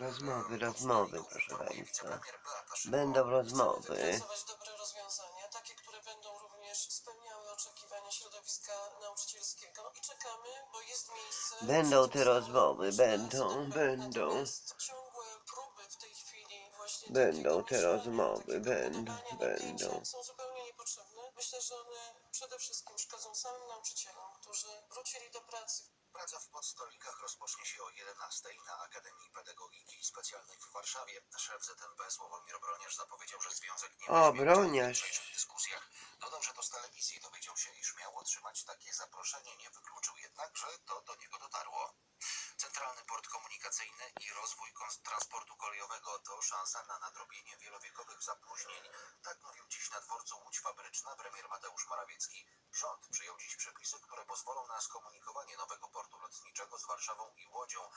Rozmowy, rozmowy, proszę Państwa. Będą rozmowy. dobre rozwiązania, takie, które będą również spełniały oczekiwania środowiska nauczycielskiego i czekamy, bo jest miejsce... Będą te rozmowy, będą, będą. Natomiast ciągłe próby w tej chwili właśnie Będą takiego te rozmowy, takiego będą, budowania będą. Są zupełnie niepotrzebne. Myślę, że one przede wszystkim szkodzą samym nauczycielom, którzy wrócili do pracy Praca w podstolikach rozpocznie się o 11 na Akademii Pedagogiki Specjalnej w Warszawie. Szef ZNP Sławomir Broniarz zapowiedział, że związek nie O, Broniarz. w dyskusjach. Dodał, że to z telewizji dowiedział się, iż miał otrzymać takie zaproszenie. Nie wykluczył jednak, że to do niego dotarło. Centralny port komunikacyjny i rozwój transportu kolejowego to szansa na nadrobienie wielowiekowych zapóźnień. Tak mówił dziś na dworcu Łódź Fabryczna premier Mateusz Morawiecki. Rząd przyjął dziś przepisy, które pozwolą na skomunikowanie nowego portu lotniczego z Warszawą i Łodzią.